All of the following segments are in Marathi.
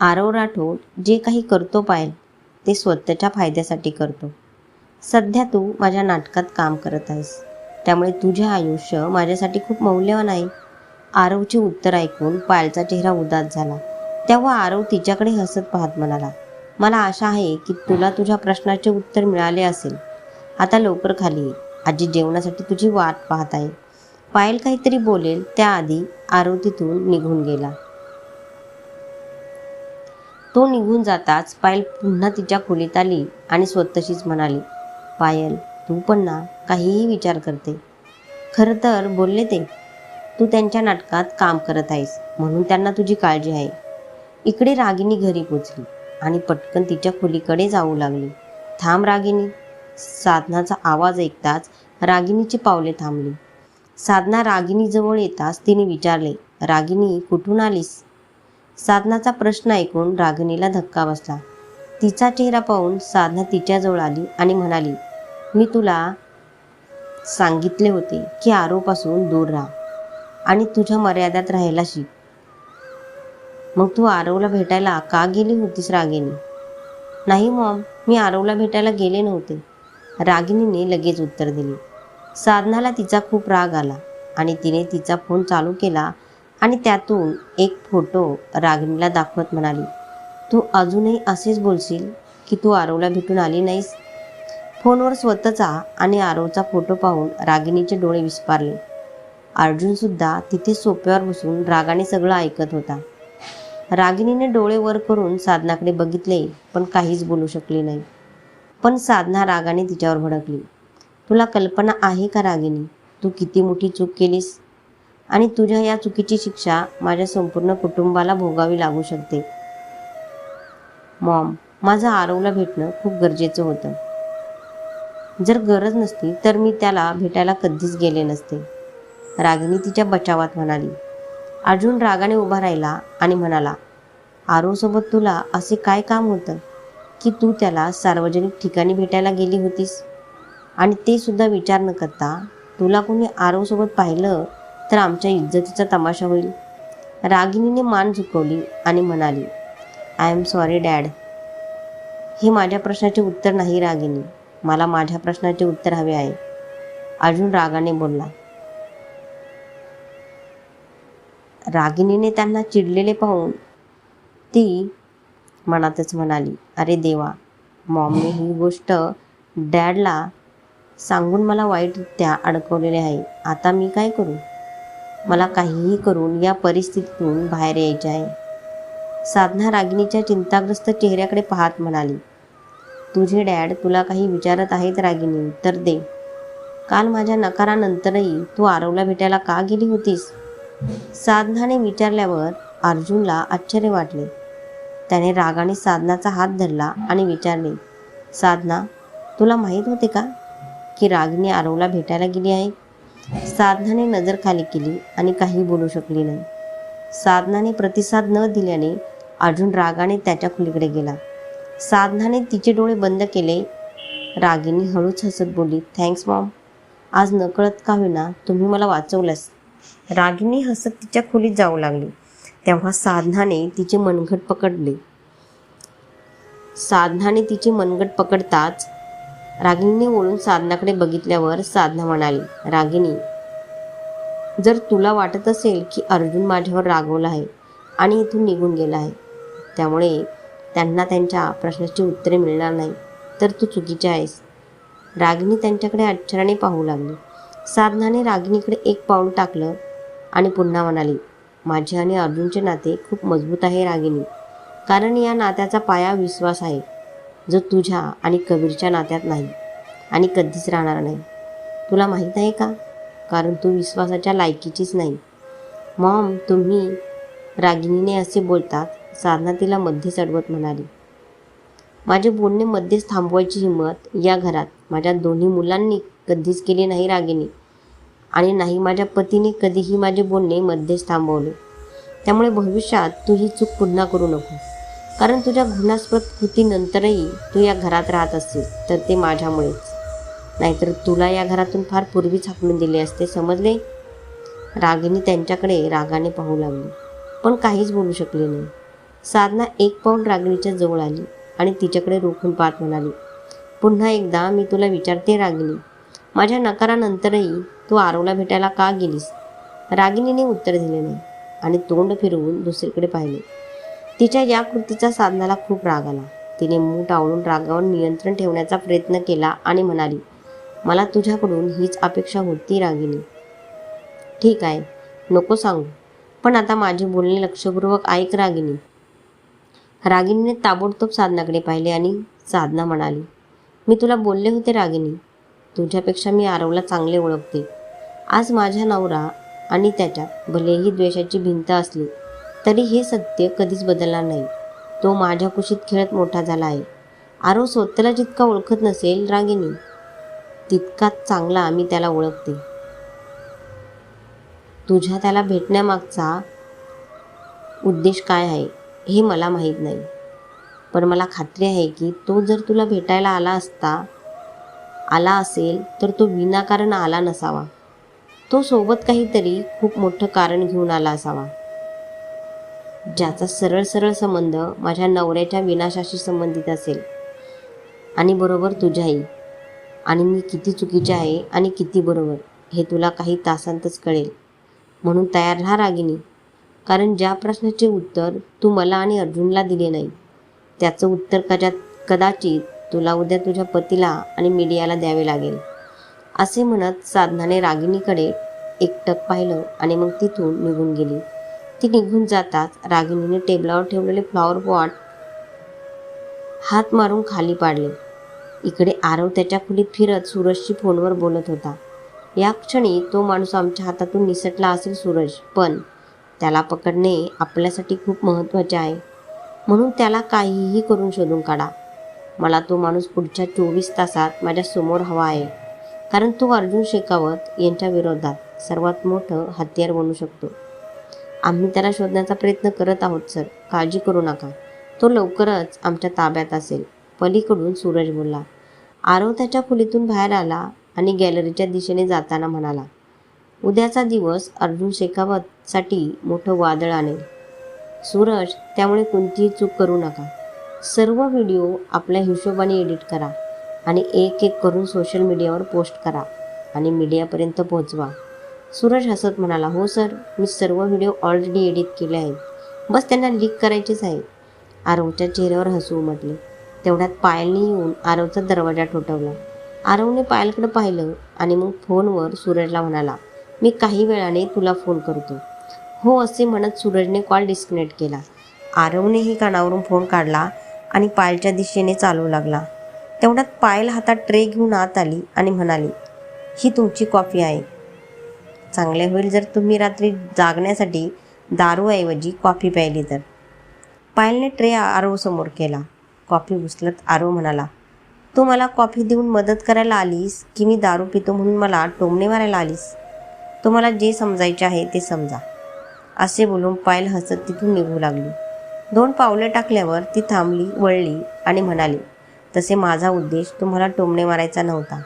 आरव राठोड जे काही करतो पायल ते स्वतःच्या फायद्यासाठी करतो. सध्या तू माझ्या नाटकात काम करत आहेस. त्यामुळे तुझे आयुष्य माझ्यासाठी खूप मौल्यवान आहे. आरवचे उत्तर ऐकून पायलचा चेहरा उदास झाला. तेव्हा आरव तिच्याकडे हसत पाहत म्हणाला मला आशा आहे की तुला तुझ्या प्रश्नाचे उत्तर मिळाले असेल. आता लवकर खाली आजी जेवणासाठी तुझी वाट पाहत आहे. पायल काहीतरी बोलेल त्याआधी आरव तिथून निघून गेला. तो निघून जाताच पायल पुन्हा तिच्या खोलीत आली आणि स्वतःशीच म्हणाली पायल तू पण ना काहीही विचार करते. खरं तर बोलले ते तू त्यांच्या नाटकात काम करत आहेस म्हणून त्यांना तुझी काळजी आहे. इकडे रागिनी घरी पोचली आणि पटकन तिच्या खोलीकडे जाऊ लागली. थांब रागिनी. साधनाचा आवाज ऐकताच रागिनीची पावले थांबली. साधना रागिनीजवळ येताच तिने विचारले रागिनी कुठून आलीस? साधनाचा प्रश्न ऐकून रागिणीला धक्का बसला. तिचा चेहरा पाहून साधना तिच्याजवळ आली आणि म्हणाली मी तुला सांगितले होते की आरोपासून दूर राहा आणि तुझ्या मर्यादात राहायला शिक. मग तू आरवला भेटायला का गेली होतीस रागिनी नाही मॉम मी आरवला भेटायला गेले नव्हते. रागिनीने लगेच उत्तर दिले. साधनाला तिचा खूप राग आला आणि तिने तिचा फोन चालू केला आणि त्यातून एक फोटो रागिणीला दाखवत म्हणाली तू अजूनही असेच बोलशील की तू आरवला भेटून आली नाहीस? फोनवर स्वतःचा आणि आरवचा फोटो पाहून रागिणीचे डोळे विस्पारले. अर्जुनसुद्धा तिथे सोप्यावर बसून रागाने सगळं ऐकत होता. रागिणीने डोळे वर करून साधनाकडे बघितले पण काहीच बोलू शकली नाही. पण साधना रागाने तिच्यावर भडकली. तुला कल्पना आहे का रागिणी? तू किती मोठी चूक केलीस? आणि तुझ्या या चुकीची शिक्षा माझ्या संपूर्ण कुटुंबाला भोगावी लागू शकते. मॉम माझं आरवला भेटणं खूप गरजेचं होतं. जर गरज नसती तर मी त्याला भेटायला कधीच गेले नसते. रागिनी तिच्या बचावात म्हणाली. अर्जुन रागाने उभा राहिला आणि म्हणाला आरोसोबत तुला असे काय काम होतं? की तू त्याला सार्वजनिक ठिकाणी भेटायला गेली होतीस? आणि ते सुद्धा विचार न करता तुला कोणी आरोसोबत पाहिलं तर आमच्या इज्जतीचा तमाशा होईल. रागिनीने मान झुकवली आणि म्हणाली आय एम सॉरी डॅड हे माझ्या प्रश्नाचे उत्तर नाही रागिनी मला माझ्या प्रश्नाचे उत्तर हवे आहे. अर्जुन रागाने बोलला रागिनीने त्यांना चिडलेले पाहून ती मनातच म्हणाली अरे देवा मॉमने ही गोष्ट डॅडला सांगून मला वाईटरित्या अडकवलेले आहे. आता मी काय करू? मला काहीही करून या परिस्थितीतून बाहेर यायचे आहे. साधना रागिणीच्या चिंताग्रस्त चेहऱ्याकडे पाहत म्हणाली तुझे डॅड तुला काही विचारत आहेत रागिनी तर दे. काल माझ्या नकारानंतरही तू आरवला भेटायला का गेली होतीस? साधनाने विचारल्यावर अर्जुनला आश्चर्य वाटले. त्याने रागाने साधनाचा हात धरला आणि विचारले साधना तुला माहीत होते का की रागिनी आरवला भेटायला गेली आहे? साधनाने नजर खाली केली आणि काही बोलू शकली नाही. साधनाने प्रतिसाद न दिल्याने अर्जुन रागाने त्याच्या खोलीकडे गेला. साधनाने तिचे डोळे बंद केले. रागिनी हळूच हसत बोलली थँक्स मॉम आज नकळत का होईना तुम्ही मला वाचवलंस. रागिनी हसत तिच्या खोलीत जाऊ लागली. तेव्हा साधनाने तिचे मनगट पकडले. साधनाने तिचे मनगट पकडताच रागिणीने वळून साधनाकडे बघितल्यावर साधना म्हणाली रागिणी जर तुला वाटत असेल की अर्जुन माझ्यावर रागवला आहे आणि इथून निघून गेला आहे त्यामुळे त्यांना त्यांच्या प्रश्नाची उत्तरे मिळणार नाही तर तू चुकीची आहेस. रागिणी त्यांच्याकडे आश्चर्याने पाहू लागली. साधनाने रागिणीकडे एक पाऊल टाकलं आणि पुन्हा म्हणाली माझे आणि अर्जुनचे नाते खूप मजबूत आहे रागिणी कारण या नात्याचा पाया विश्वास आहे. जो तुझ्या आणि कबीरच्या नात्यात नाही आणि कधीच राहणार नाही. तुला माहीत आहे का? कारण तू विश्वासाच्या लायकीचीच नाही. मॉम तुम्ही रागिणीने असे बोलतात साधना तिला मध्येच अडवत म्हणाली. माझे बोलणे मध्येच थांबवायची हिंमत या घरात. माझ्या दोन्ही मुलांनी कधीच केली नाही रागिनी आणि नाही माझ्या पतीने कधीही माझे बोलणे मध्येच थांबवले. त्यामुळे भविष्यात तू ही चूक पुन्हा करू नको. कारण तुझ्या घृणास्पद कृतीनंतरही तू या घरात राहत असतील तर ते माझ्यामुळेच. नाहीतर तुला या घरातून फार पूर्वीच हाकलून दिले असते समजले? रागिनी त्यांच्याकडे रागाने पाहू लागली. पण काहीच बोलू शकले नाही. साधना एक पाऊल रागिणीच्या जवळ आली आणि तिच्याकडे रोखून पाहत म्हणाली पुन्हा एकदा मी तुला विचारते रागिनी माझ्या नकारानंतरही तू आरवला भेटायला का गेलीस? रागिनीने उत्तर दिले नाही आणि तोंड फिरवून दुसरीकडे पाहिले. तिच्या या कृतीचा साधनाला खूप राग आला. तिने मूठ आवळून रागावर नियंत्रण ठेवण्याचा प्रयत्न केला आणि म्हणाली मला तुझ्याकडून हीच अपेक्षा होती रागिनी ठीक आहे नको सांगू पण आता माझे बोलणे लक्षपूर्वक ऐक रागिनी रागिनीने ताबडतोब साधनाकडे पाहिले आणि साधना म्हणाली मी तुला बोलले होते रागिनी तुझ्यापेक्षा मी आरवला चांगले ओळखते. आज माझ्या नवरा आणि त्याच्यात भलेही द्वेषाची भिंत असली तरी हे सत्य कधीच बदलणार नाही. तो माझ्या कुशीत खेळत मोठा झाला आहे. आरो स्वतःला जितका ओळखत नसेल रागिनी तितकाच चांगला मी त्याला ओळखते. तुझ्या त्याला भेटण्यामागचा उद्देश काय आहे हे मला माहीत नाही. पण मला खात्री आहे की तो जर तुला भेटायला आला असता आला असेल तर तो विनाकारण आला नसावा. तो सोबत काहीतरी खूप मोठं कारण घेऊन आला असावा. ज्याचा सरळ सरळ संबंध माझ्या नवऱ्याच्या विनाशाशी संबंधित असेल. आणि बरोबर तुझ्याही. आणि मी किती चुकीचे आहे आणि किती बरोबर हे तुला काही तासांतच कळेल. म्हणून तयार राहा रागिनी कारण ज्या प्रश्नाचे उत्तर तू मला आणि अर्जुनला दिले नाही त्याचं उत्तर कदा कदाचित तुला उद्या तुझ्या पतीला आणि मीडियाला द्यावे लागेल. असे म्हणत साधनाने रागिनीकडे एकटक पाहिलं आणि मग तिथून निघून गेली. ती निघून जाताच रागिणीने टेबलावर ठेवलेले फ्लॉवर पॉट हात मारून खाली पाडले. इकडे आरव त्याच्या खोलीत फिरत सूरजशी फोनवर बोलत होता. या क्षणी तो माणूस आमच्या हातातून निसटला असेल सूरज पण त्याला पकडणे आपल्यासाठी खूप महत्त्वाचे आहे. म्हणून त्याला काहीही करून शोधून काढा. मला तो माणूस पुढच्या चोवीस तासात माझ्यासमोर हवा आहे. कारण तो अर्जुन शेखावत यांच्या विरोधात सर्वात मोठं हत्यार बनू शकतो. आम्ही त्याला शोधण्याचा प्रयत्न करत आहोत सर. काळजी करू नका. तो लवकरच आमच्या ताब्यात असेल. पलीकडून सूरज बोलला. आरव त्याच्या खोलीतून बाहेर आला आणि गॅलरीच्या दिशेने जाताना म्हणाला उद्याचा दिवस अर्जुन शेखावतसाठी मोठं वादळ आणेल. सूरज त्यामुळे कोणतीही चूक करू नका. सर्व व्हिडिओ आपल्या हिशोबाने एडिट करा आणि एक एक करून सोशल मीडियावर पोस्ट करा आणि मीडियापर्यंत पोहोचवा. सूरज हसत म्हणाला हो सर मी सर्व व्हिडिओ ऑलरेडी एडिट केले आहेत. बस त्यांना लीक करायचेच आहे. आरवच्या चेहऱ्यावर हसू उमटले. तेवढ्यात पायलने येऊन आरवचा दरवाजा ठोठवला. आरवने पायलकडे पाहिलं आणि मग फोनवर सूरजला म्हणाला मी काही वेळाने तुला फोन करतो. हो असे म्हणत सूरजने कॉल डिस्कनेक्ट केला. आरवनेही कानावरून फोन काढला आणि पायलच्या दिशेने चालू लागला. तेवढ्यात पायल हातात ट्रे घेऊन आत आली आणि म्हणाली ही तुमची कॉफी आहे. चांगले होईल जर तुम्ही रात्री जागण्यासाठी दारूऐवजी कॉफी प्यायली तर. पायलने ट्रे आरोसमोर केला. कॉफी उचलत आरो म्हणाला तू मला कॉफी देऊन मदत करायला आलीस की मी दारू पितो म्हणून मला टोमणे मारायला आलीस? तुम्हाला जे समजायचे आहे ते समजा. असे बोलून पायल हसत तिथून निघू लागली. दोन पावले टाकल्यावर ती थांबली वळली आणि म्हणाली तसे माझा उद्देश तुम्हाला टोमणे मारायचा नव्हता.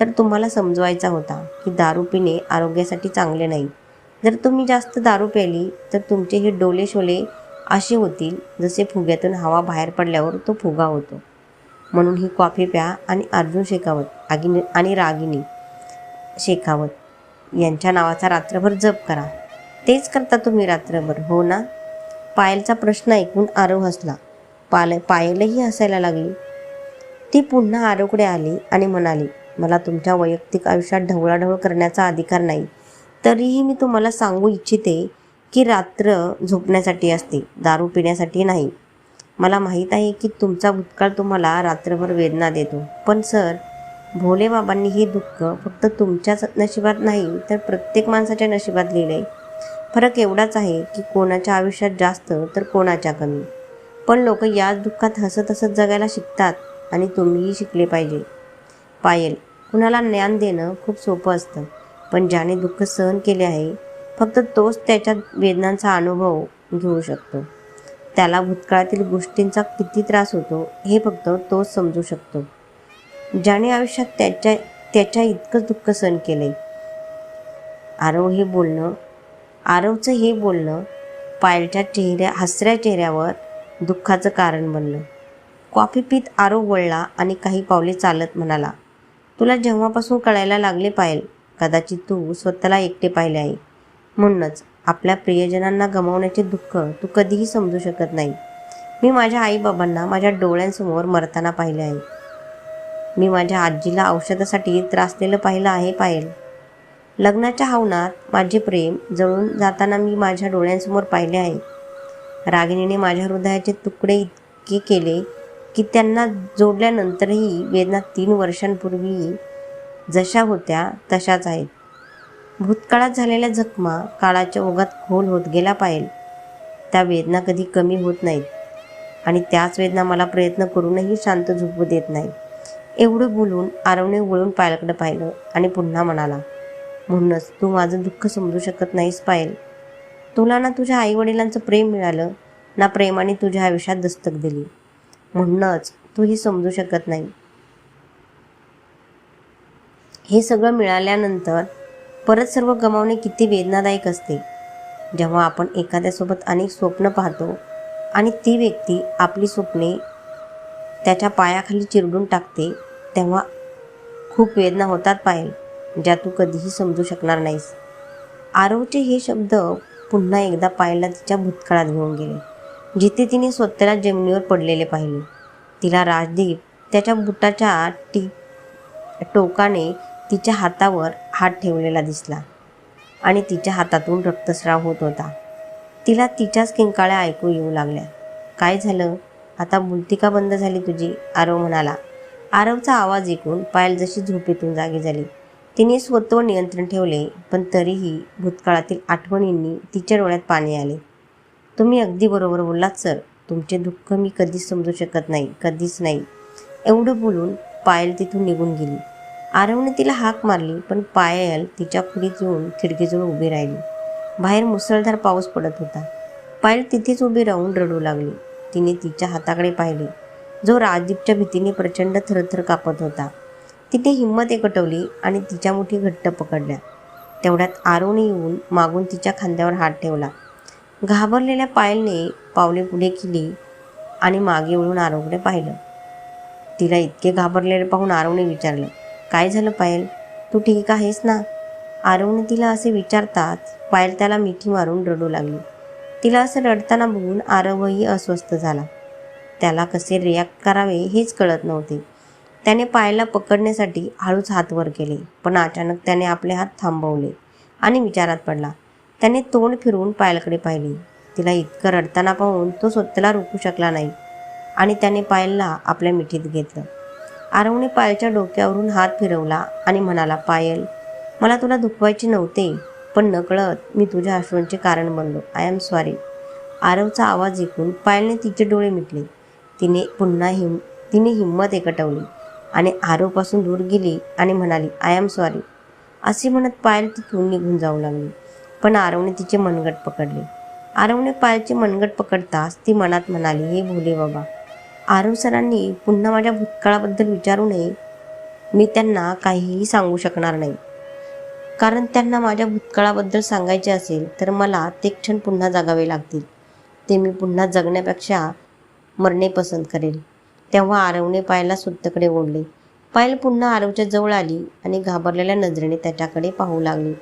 तर तुम्हाला समजवायचा होता की दारू पिणे आरोग्यासाठी चांगले नाही. जर तुम्ही जास्त दारू प्याली तर तुमचे हे डोले शोले असे होतील जसे फुग्यातून हवा बाहेर पडल्यावर तो फुगा होतो. म्हणून ही कॉफी प्या आणि अर्जुन शेखावत आगिनी आणि रागिनी शेखावत यांच्या नावाचा रात्रभर जप करा. तेच करता तुम्ही रात्रभर हो ना? पायलचा प्रश्न ऐकून आरव हसला. पाल पायलही हसायला लागली. ती पुन्हा आरोकडे आली आणि म्हणाली मला तुमच्या वैयक्तिक आयुष्यात ढवळाढवळ करण्याचा अधिकार नाही. तरीही मी तुम्हाला सांगू इच्छिते की रात्र झोपण्यासाठी असते दारू पिण्यासाठी नाही. मला माहीत आहे की तुमचा भूतकाळ तुम्हाला रात्रभर वेदना देतो. पण सर भोले बाबांनी हे दुःख फक्त तुमच्याच नशिबात नाही तर प्रत्येक माणसाच्या नशिबात लिहिलं फरक एवढाच आहे की कोणाच्या आयुष्यात जास्त तर कोणाच्या कमी. पण लोक याच दुःखात हसत हसत जगायला शिकतात आणि तुम्हीही शिकले पाहिजे. पायल कुणाला ज्ञान देणं खूप सोपं असतं. पण ज्याने दुःख सहन केले आहे फक्त तोच त्याच्या वेदनांचा अनुभव घेऊ शकतो. त्याला भूतकाळातील गोष्टींचा किती त्रास होतो हे फक्त तोच समजू शकतो. ज्याने आयुष्यात त्याच्या त्याच्या इतकंच दुःख सहन केले. आरव हे बोलणं आरवचं हे बोलणं पायलच्या चेहऱ्या हसऱ्या चेहऱ्यावर दुःखाचं कारण बनलं. कॉफी पीत आरो वळला आणि काही पावले चालत म्हणाला तुला जेव्हापासून कळायला लागले पाहिल कदाचित तू स्वतःला एकटे पाहिले आहे. म्हणूनच आपल्या प्रियजनांना गमावण्याचे दुःख तू कधीही समजू शकत नाही. मी माझ्या आईबाबांना माझ्या डोळ्यांसमोर मरताना पाहिले आहे. मी माझ्या आजीला औषधासाठी त्रासलेलं पाहिलं आहे पायल. लग्नाच्या हवनात माझे प्रेम जळून जाताना मी माझ्या डोळ्यांसमोर पाहिले आहे. रागिणीने माझ्या हृदयाचे तुकडे इतके केले की त्यांना जोडल्यानंतरही वेदना तीन वर्षांपूर्वी जशा होत्या तशाच आहेत. भूतकाळात झालेल्या जखमा काळाच्या ओघात खोल होत गेला पाहिजे त्या वेदना कधी कमी होत नाहीत. आणि त्याच वेदना मला प्रयत्न करूनही शांत झोपू देत नाही एवढं बोलून आरवने वळून पायलकडे पाहिलं आणि पुन्हा म्हणाला म्हणूनच तू माझं दुःख समजू शकत नाहीस पायल. तुला ना तुझ्या आईवडिलांचं प्रेम मिळालं ना प्रेमाने तुझ्या आयुष्यात दस्तक दिली. म्हणूनच तूही समजू शकत नाही. हे सगळं मिळाल्यानंतर परत सर्व गमावणे किती वेदनादायक असते. जेव्हा आपण एखाद्यासोबत अनेक स्वप्न पाहतो आणि ती व्यक्ती आपली स्वप्ने त्याच्या पायाखाली चिरडून टाकते तेव्हा खूप वेदना होतात पायल ज्या तू कधीही समजू शकणार नाहीस. आरवचे हे शब्द पुन्हा एकदा पायलला तिच्या भूतकाळात घेऊन गेले. जिथे तिने स्वतःला जमिनीवर पडलेले पाहिले. तिला राजदीप त्याच्या बुटाच्या टी टोकाने तिच्या हातावर हात ठेवलेला दिसला आणि तिच्या हातातून रक्तस्राव होत होता. तिला तिच्याच किंकाळ्या ऐकू येऊ लागल्या. काय झालं? आता बोलती का बंद झाली तुझी? आरव म्हणाला. आरवचा आवाज ऐकून पायल जशी झोपेतून जागी झाली. तिने स्वतःवर नियंत्रण ठेवले पण तरीही भूतकाळातील आठवणींनी तिच्या डोळ्यात पाणी आले. तुम्ही अगदी बरोबर बोललात सर. तुमचे दुःख मी कधीच समजू शकत नाही कधीच नाही. एवढं बोलून पायल तिथून निघून गेली. आरवने तिला हाक मारली पण पायल तिच्या खोलीत येऊन खिडकीजवळ उभी राहिली. बाहेर मुसळधार पाऊस पडत होता. पायल तिथेच उभी राहून रडू लागली. तिने तिच्या हाताकडे पाहिले. जो राजदीपच्या भीतीने प्रचंड थरथर कापत होता. तिने हिंमत एकटवली आणि तिच्या मुठी घट्ट पकडल्या. तेवढ्यात आरोने येऊन मागून तिच्या खांद्यावर हात ठेवला. घाबरलेल्या पायलने पावले पुढे केली आणि मागे वळून आरवकडे पाहिलं. तिला इतके घाबरलेले पाहून आरवने विचारलं काय झालं पायल? तू ठीक आहेस ना? आरवने तिला असे विचारताच पायल त्याला मिठी मारून रडू लागली. तिला असं रडताना बघून आरवही अस्वस्थ झाला. त्याला कसे रिॲक्ट करावे हेच कळत नव्हते. त्याने पायला पकडण्यासाठी हळूच हात वर केले पण अचानक त्याने आपले हात थांबवले आणि विचारात पडला त्याने तोंड फिरवून पायलकडे पाहिले. तिला इतकं रडताना पाहून तो स्वतःला रोखू शकला नाही आणि त्याने पायलला आपल्या मिठीत घेतलं. आरवने पायलच्या डोक्यावरून हात फिरवला आणि म्हणाला पायल मला तुला दुखवायचे नव्हते पण नकळत मी तुझ्या अश्रूंचे कारण बनलो. आय एम सॉरी आरवचा आवाज ऐकून पायलने तिचे डोळे मिटले. तिने पुन्हा हिम तिने हिंमत एकटवली आणि आरवपासून दूर गेली आणि म्हणाली आय एम सॉरी असे म्हणत पायल तिथून निघून जाऊ लागली. पण आरवने तिचे मनगट पकडले. आरवने पायाचे मनगट पकडताच ती मनात म्हणाली हे भोले बाबा आरव सरांनी पुन्हा माझ्या भूतकाळाबद्दल विचारू नये. मी त्यांना काहीही सांगू शकणार नाही. कारण त्यांना माझ्या भूतकाळाबद्दल सांगायचे असेल तर मला ते क्षण पुन्हा जगावे लागतील. ते मी पुन्हा जगण्यापेक्षा मरणे पसंत करेल. तेव्हा आरवने पायला सुत्तकडे ओढले. पायल पुन्हा आरवच्या जवळ आली आणि घाबरलेल्या नजरेने त्याच्याकडे पाहू लागली.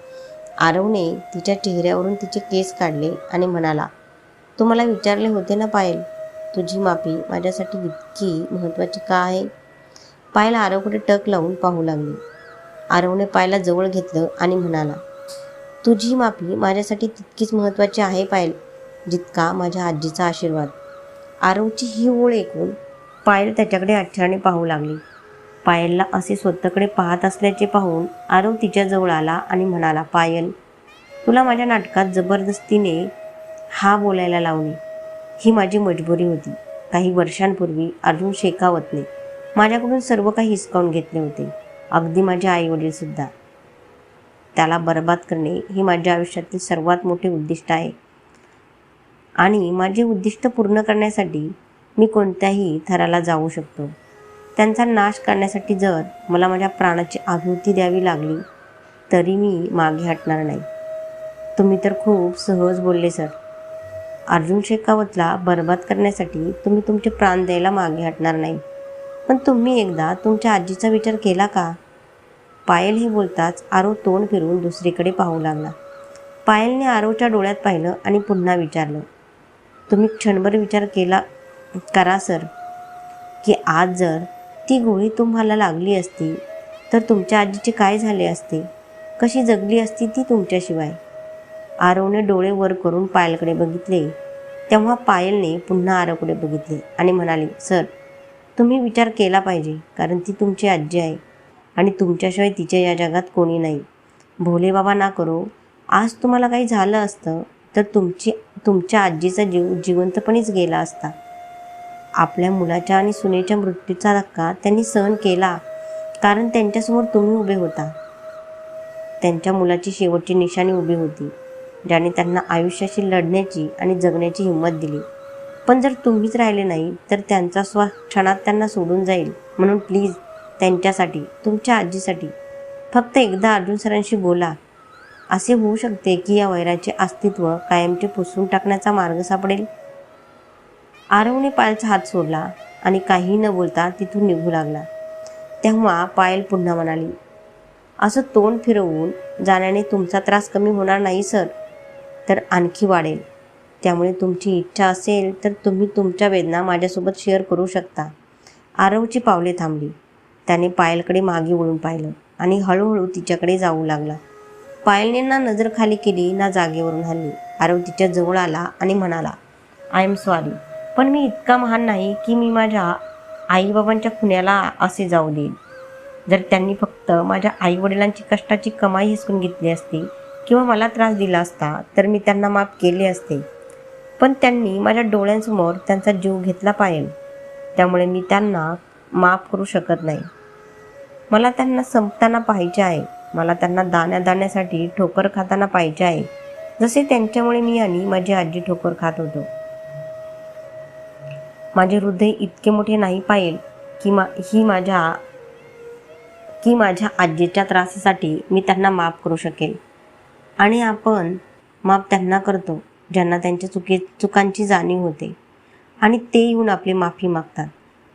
आरवने तिच्या चेहऱ्यावरून तिचे केस काढले आणि म्हणाला तू मला विचारले होते ना पायल तुझी माफी माझ्यासाठी इतकी महत्त्वाची का आहे? पायल आरवकडे टक लावून पाहू लागली. आरवने पायला जवळ घेतलं आणि म्हणाला तुझी माफी माझ्यासाठी तितकीच महत्त्वाची आहे पायल जितका माझ्या आजीचा आशीर्वाद. आरवची ही ओळ ऐकून पायल त्याच्याकडे आठवणी पाहू लागली. पायलला असे स्वतःकडे पाहत असल्याचे पाहून आरव तिच्याजवळ आला आणि म्हणाला पायल तुला माझ्या नाटकात जबरदस्तीने हा बोलायला लावणे ही माझी मजबुरी होती. काही वर्षांपूर्वी अर्जुन शेखावतने माझ्याकडून सर्व काही हिसकावून घेतले होते. अगदी माझे आईवडीलसुद्धा त्याला बरबाद करणे हे माझ्या आयुष्यातील सर्वात मोठे उद्दिष्ट आहे. आणि माझे उद्दिष्ट पूर्ण करण्यासाठी मी कोणत्याही थराला जाऊ शकतो. त्यांचा नाश करण्यासाठी जर मला माझ्या प्राणाची आहुती द्यावी लागली तरी मी मागे हटणार नाही. तुम्ही तर खूप सहज बोलले सर. अर्जुन शेखावतला बर्बाद करण्यासाठी तुम्ही तुमचे प्राण द्यायला मागे हटणार नाही. पण तुम्ही एकदा तुमच्या आजीचा विचार केला का? पायल हे बोलताच आरो तोंड फिरून दुसरीकडे पाहू लागला. पायलने आरोच्या डोळ्यात पाहिलं आणि पुन्हा विचारलं. तुम्ही क्षणभर विचार केला करा सर की आज जर ती गोळी तुम्हाला लागली असती तर तुमच्या आजीचे काय झाले असते? कशी जगली असती ती तुमच्याशिवाय? आरवने डोळे वर करून पायलकडे बघितले. तेव्हा पायलने पुन्हा आरवकडे बघितले आणि म्हणाले सर तुम्ही विचार केला पाहिजे कारण ती तुमची आजी आहे आणि तुमच्याशिवाय तिच्या या जगात कोणी नाही. भोले बाबा ना करो आज तुम्हाला काही झालं असतं तर तुमची तुमच्या आजीचा जीव जिवंतपणीच गेला असता. आपल्या मुलाच्या आणि सुनेच्या मृत्यूचा धक्का त्यांनी सहन केला कारण त्यांच्यासमोर तुम्ही उभे होता. त्यांच्या मुलाची शेवटची निशाणी उभी होती ज्याने त्यांना आयुष्याशी लढण्याची आणि जगण्याची हिंमत दिली. पण जर तुम्हीच राहिले नाही तर त्यांचा स्वास क्षणात त्यांना सोडून जाईल. म्हणून प्लीज त्यांच्यासाठी तुमच्या आजीसाठी फक्त एकदा अर्जुन सरांशी बोला. असे होऊ शकते की या वैराचे अस्तित्व कायमचे पुसून टाकण्याचा मार्ग सापडेल? आरवने पायलचा हात सोडला आणि काही न बोलता तिथून निघू लागला. तेव्हा पायल पुन्हा म्हणाली असं तोंड फिरवून जाण्याने तुमचा त्रास कमी होणार नाही सर. तर आणखी वाढेल. त्यामुळे तुमची इच्छा असेल तर तुम्ही तुमच्या वेदना माझ्यासोबत शेअर करू शकता. आरवची पावले थांबली. त्याने पायलकडे मागे वळून पाहिलं आणि हळूहळू तिच्याकडे जाऊ लागला. पायलने ना नजर खाली केली ना जागेवरून हल्ली. आरव तिच्या जवळ आला आणि म्हणाला आय एम सॉरी पण मी इतका महान नाही की मी माझ्या आईबाबांच्या खुन्याला असे जाऊ देईन. जर त्यांनी फक्त माझ्या आईवडिलांची कष्टाची कमाई हिसकून घेतली असती किंवा मला त्रास दिला असता तर मी त्यांना माफ केले असते. पण त्यांनी माझ्या डोळ्यांसमोर त्यांचा जीव घेतला पाहिजे. त्यामुळे मी त्यांना माफ करू शकत नाही. मला त्यांना संपताना पाहिजे आहे. मला त्यांना दाण्या दाण्यासाठी ठोकर खाताना पाहिजे आहे. जसे त्यांच्यामुळे मी आणि माझी आजी ठोकर खात होतो. माझे हृदय इतके मोठे नाही पाहिल की मा ही माझ्या की माझ्या आजीच्या त्रासासाठी मी त्यांना माफ करू शकेल. आणि आपण माफ त्यांना करतो ज्यांना त्यांच्या चुकी चुकांची जाणीव होते. आणि ते येऊन आपली माफी मागतात.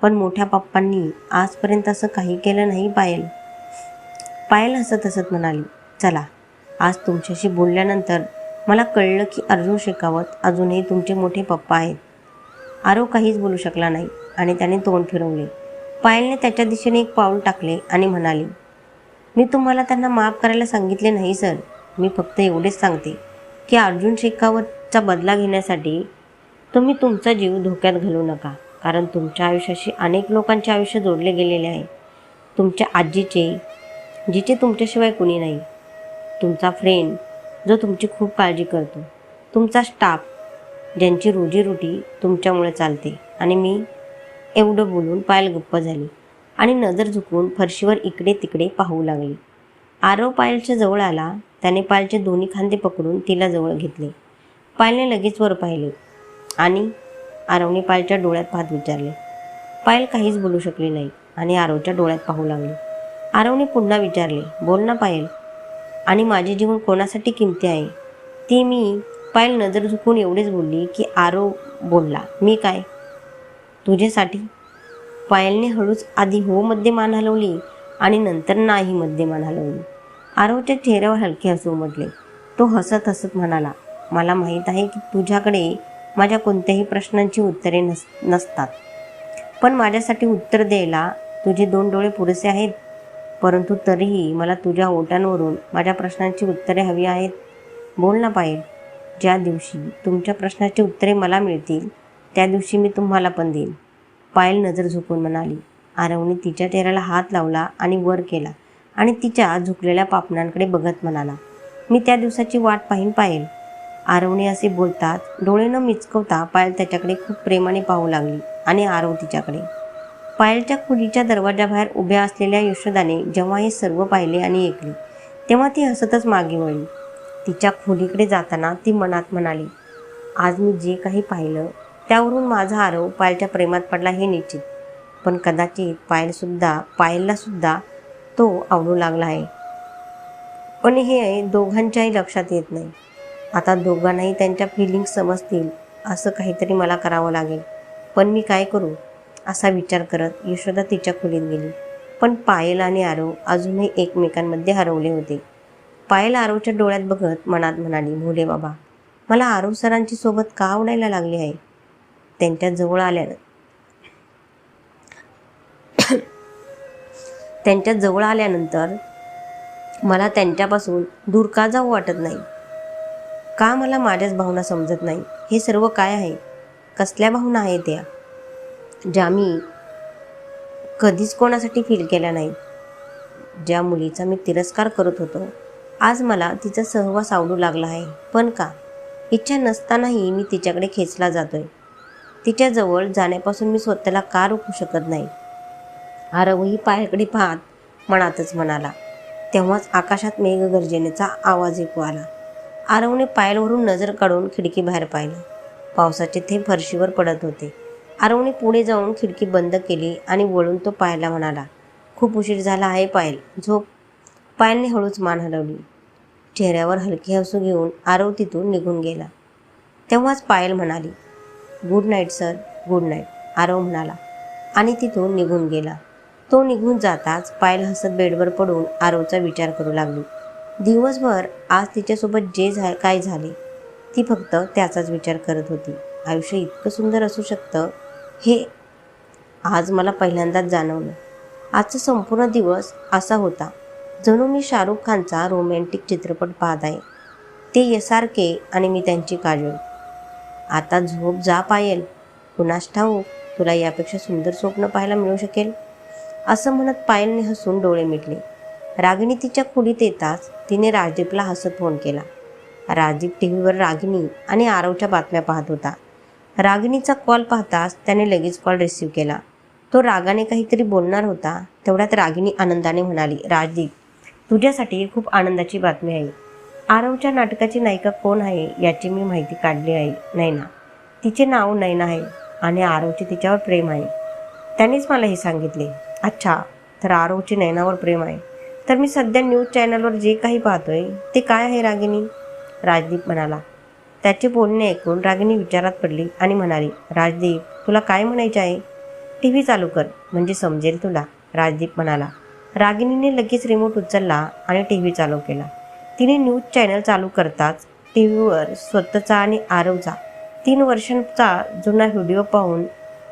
पण मोठ्या पप्पांनी आजपर्यंत असं काही केलं नाही पायल पायल हसत हसत म्हणाली चला आज तुमच्याशी बोलल्यानंतर मला कळलं की अर्जुन शेखावत अजूनही तुमचे मोठे पप्पा आहेत. आरो काहीच बोलू शकला नाही आणि त्याने तोंड फिरवले. पायलने त्याच्या दिशेने एक पाऊल टाकले आणि म्हणाली मी तुम्हाला त्यांना माफ करायला सांगितले नाही सर. मी फक्त एवढेच सांगते की अर्जुन शेखावतचा बदला घेण्यासाठी तुम्ही तुमचा जीव धोक्यात घालू नका कारण तुमच्या आयुष्याशी अनेक लोकांचे आयुष्य जोडले गेलेले आहे. तुमच्या आजीचे जिचे तुमच्याशिवाय कुणी नाही. तुमचा फ्रेंड जो तुमची खूप काळजी करतो. तुमचा स्टाफ ज्यांची रोजीरोटी तुमच्यामुळे चालते. आणि मी एवढं बोलून पायल गप्प झाली आणि नजर झुकवून फरशीवर इकडे तिकडे पाहू लागली. आरव पायलच्या जवळ आला त्याने पायलचे दोन्ही खांदे पकडून तिला जवळ घेतले. पायलने लगेच वर पाहिले आणि आरवने पायलच्या डोळ्यात पाहत विचारले. पायल काहीच बोलू शकली नाही आणि आरवच्या डोळ्यात पाहू लागली. आरवने पुन्हा विचारले बोल ना पायल आणि माझे जीवन कोणासाठी किमती आहे? ती मी पायल नजर झुकून एवढेच बोलली की आरो बोलला मी काय? तुझ्यासाठी? पायलने हळूच आधी हो मध्ये मान हलवली आणि नंतर नाही मध्ये मान हलवली. आरवच्या चेहऱ्यावर हलके हसू उमटले तो हसत हसत म्हणाला मला माहीत आहे की तुझ्याकडे माझ्या कोणत्याही प्रश्नांची उत्तरे नस नसतात. पण माझ्यासाठी उत्तर द्यायला तुझे दोन डोळे पुरेसे आहेत. परंतु तरीही मला तुझ्या ओटांवरून माझ्या प्रश्नांची उत्तरे हवी आहेत. बोल ना पायल. ज्या दिवशी तुमच्या प्रश्नाची उत्तरे मला मिळतील त्या दिवशी मी तुम्हाला पण देईन. पायल नजर झुकून म्हणाली. आरवने तिच्या चेहऱ्याला हात लावला आणि वर केला आणि तिच्या झुकलेल्या पापणांकडे बघत म्हणाला मी त्या दिवसाची वाट पाहीन पायल. आरवने असे बोलताच डोळे न मिचकवता पायल त्याच्याकडे खूप प्रेमाने पाहू लागली आणि आरव तिच्याकडे. पायलच्या खोलीच्या दरवाजाबाहेर उभ्या असलेल्या यशोदाने जेव्हा हे सर्व पाहिले आणि ऐकले तेव्हा ती हसतच मागे वळली. तिच्या खोलीकडे जाताना ती मनात म्हणाली आज मी जे काही पाहिलं त्यावरून माझा आरव पायलच्या प्रेमात पडला हे निश्चित. पण कदाचित पायलसुद्धा पायललासुद्धा तो आवडू लागला आहे. पण हे दोघांच्याही लक्षात येत नाही. आता दोघांनाही त्यांच्या फिलिंग्स समजतील असं काहीतरी मला करावं लागेल. पण मी काय करू? असा विचार करत यशोदा तिच्या खोलीत गेली. पण पायल आणि आरव अजूनही एकमेकांमध्ये हरवले होते. पायल आरोच्या डोळ्यात बघत मनात म्हणाली भोले बाबा मला आरव सरांची सोबत का आवडायला लागली आहे? त्यांच्या जवळ आल्यानं त्यांच्या जवळ आल्यानंतर मला त्यांच्यापासून दूर का जाऊ वाटत नाही? का मला माझ्याच भावना समजत नाही? हे सर्व काय आहे? कसल्या भावना आहेत त्या? ज्या मी कधीच कोणासाठी फील केल्या नाही. ज्या मुलीचा मी तिरस्कार करत होतो. आज मला तिचा सहवास आवडू लागला आहे. पण का? इच्छा नसतानाही मी तिच्याकडे खेचला जातोय. तिच्याजवळ जाण्यापासून मी स्वतःला का रोखू शकत नाही? आरवही पायाकडे पाहत मनातच म्हणाला. तेव्हाच आकाशात मेघगर्जनेचा आवाज ऐकू आला. आरवने पायलवरून नजर काढून खिडकी बाहेर पाहिलं. पावसाचे थेंब फरशीवर पडत होते. आरवने पुढे जाऊन खिडकी बंद केली आणि वळून तो पायला म्हणाला खूप उशीर झाला आहे पायल. झोप. पायलने हळूच मान हलवली. चेहऱ्यावर हलके हसू घेऊन आरव तिथून निघून गेला. तेव्हाच पायल म्हणाली good night sir good night Aarav म्हणाला आणि तिथून निघून गेला. तो निघून जाताच पायल हसत बेडवर पडून आरवचा विचार करू लागली. दिवसभर आज तिच्यासोबत जे झा काय झाले ती फक्त त्याचाच विचार करत होती. आयुष्य इतकं सुंदर असू शकतं हे आज मला पहिल्यांदाच जाणवलं. आजचा संपूर्ण दिवस असा होता. जणू मी शाहरुख खानचा रोमॅन्टिक चित्रपट पाहत आहे. ते एस आणि मी त्यांची काजल. आता झोप जा पायल. कुणास ठाऊक तुला यापेक्षा सुंदर स्वप्न पाहायला मिळू शकेल. असं म्हणत पायलने हसून डोळे मिटले. रागिणी तिच्या खोलीत येताच तिने राजदीपला हसत फोन केला. राजदीप टी व्हीवर रागिणी आणि आरवच्या बातम्या पाहत होता. रागिणीचा कॉल पाहताच त्याने लगेच कॉल रिसीव्ह केला. तो रागाने काहीतरी बोलणार होता तेवढ्यात रागिणी आनंदाने म्हणाली राजदीप तुझ्यासाठी खूप आनंदाची बातमी आहे. आरवच्या नाटकाची नायिका कोण आहे याची मी माहिती काढली आहे नैना. तिचे नाव नैना आहे आणि आरवचे तिच्यावर प्रेम आहे. त्यानेच मला हे सांगितले. अच्छा तर आरवचे नैनावर प्रेम आहे. तर मी सध्या न्यूज चॅनलवर जे काही पाहतोय ते काय आहे रागिनी राजदीप म्हणाला. त्याचे बोलणे ऐकून रागिनी विचारात पडली आणि म्हणाली राजदीप तुला काय म्हणायचे आहे? टी व्ही चालू कर म्हणजे समजेल तुला राजदीप म्हणाला. रागिनीने लगेच रिमोट उचलला आणि टी व्ही चालू केला. तिने न्यूज चॅनल चालू करताच टी व्हीवर स्वतःचा आणि आरवचा तीन वर्षांचा जुना व्हिडिओ पाहून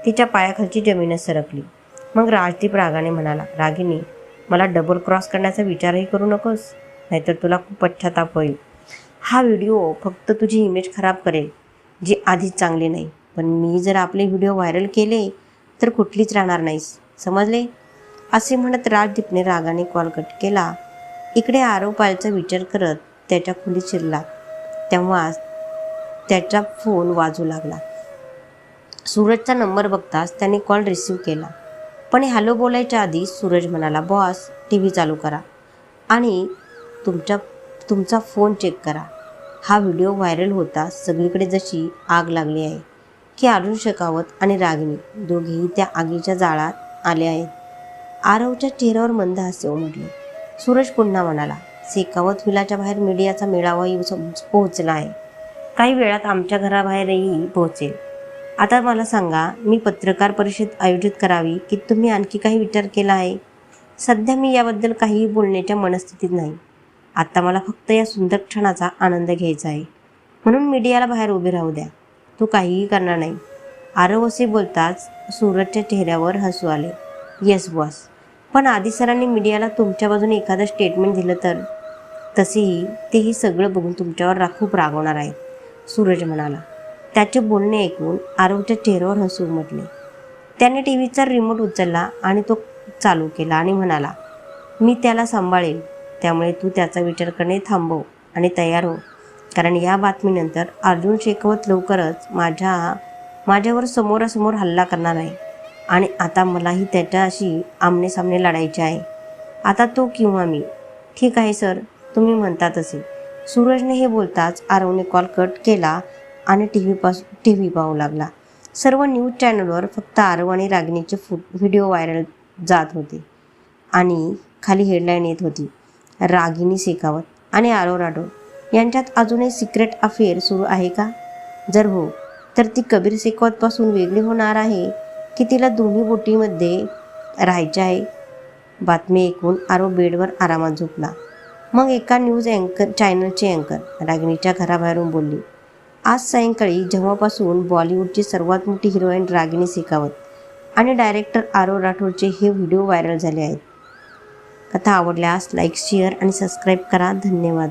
तिच्या पायाखालची जमीनच सरकली. मग राजदीप रागाने म्हणाला रागिनी मला डबल क्रॉस करण्याचा विचारही करू नकोस नाहीतर तुला खूप पश्चाताप होईल. हा व्हिडिओ फक्त तुझी इमेज खराब करेल जी आधीच चांगली नाही. पण मी जर आपले व्हिडिओ व्हायरल केले तर कुठलीच राहणार नाहीस. समजले? असे म्हणत राजदीपने रागाने कॉल कट केला. इकडे आरोपायचा विचार करत त्याच्या खोलीत शिरला. तेव्हा त्याचा फोन वाजू लागला. सूरजचा नंबर बघताच त्याने कॉल रिसीव केला. पण हॅलो बोलायच्या आधी सूरज म्हणाला बॉस टी व्ही चालू करा आणि तुमच्या तुमचा फोन चेक करा. हा व्हिडिओ व्हायरल होता सगळीकडे जशी आग लागली आहे की अरुण शेकावत आणि रागिनी दोघेही त्या आगीच्या जाळात आले आहेत. आरवच्या चेहऱ्यावर मंद हास्य उमटले. सूरज पुन्हा म्हणाला शेकावत विलाच्या बाहेर मीडियाचा मेळावाही सम- पोहोचला आहे काही वेळात आमच्या घराबाहेरही पोहोचेल. आता मला सांगा मी पत्रकार परिषद आयोजित करावी की तुम्ही आणखी काही विचार केला आहे? सध्या मी याबद्दल काहीही बोलण्याच्या मनस्थितीत नाही. आत्ता मला फक्त या सुंदर क्षणाचा आनंद घ्यायचा आहे. म्हणून मीडियाला बाहेर उभे राहू द्या. तू काहीही करणार नाही. आरव असे बोलताच सूरजच्या चेहऱ्यावर हसू आले. Yes boss. पण आधी सरांनी मीडियाला तुमच्या बाजूने एखादं स्टेटमेंट दिलं तर? तसेही तेही सगळं बघून तुमच्यावर रा खूप रागवणार आहेत सूरज म्हणाला. त्याचे बोलणे ऐकून आरवच्या चेहऱ्यावर हसू उमटले त्याने टी व्हीचा रिमोट उचलला आणि तो चालू केला आणि म्हणाला मी त्याला सांभाळेल त्यामुळे तू त्याचा विचार करणे थांबव आणि तयार हो. कारण या बातमीनंतर अर्जुन शेखवत लवकरच माझ्या माझ्यावर समोरासमोर हल्ला करणार आहे. आणि आता मलाही त्याच्याशी आमनेसामने लढायचे आहे. आता तो किंवा मी. ठीक आहे सर. तुम्ही म्हणता तसे सूरजने हे बोलताच आरवने कॉल कट केला आणि टी व्हीपासून टी व्ही पाहू लागला. सर्व न्यूज चॅनलवर फक्त आरव आणि रागिणीचे फु व्हिडिओ व्हायरल जात होते. आणि खाली हेडलाईन येत होती. रागिनी शेखावत आणि आरव राठोड. यांच्यात अजूनही सिक्रेट अफेअर सुरू आहे का? जर हो तर ती कबीर शेखावतपासून वेगळी होणार आहे की तिला दोन्ही बोटीमध्ये राहायचे आहे. बातमी ऐकून आरो बेडवर आरामात झोपला. मग एका न्यूज अँकर चॅनलचे अँकर रागिणीच्या घराबाहेरून बोलली आज सायंकाळी जेव्हापासून बॉलिवूडची सर्वात मोठी हिरोईन रागिणी शेखावत आणि डायरेक्टर आरो राठोडचे हे व्हिडिओ व्हायरल झाले आहेत. कथा आवडल्यास लाईक शेअर आणि सबस्क्राईब करा. धन्यवाद.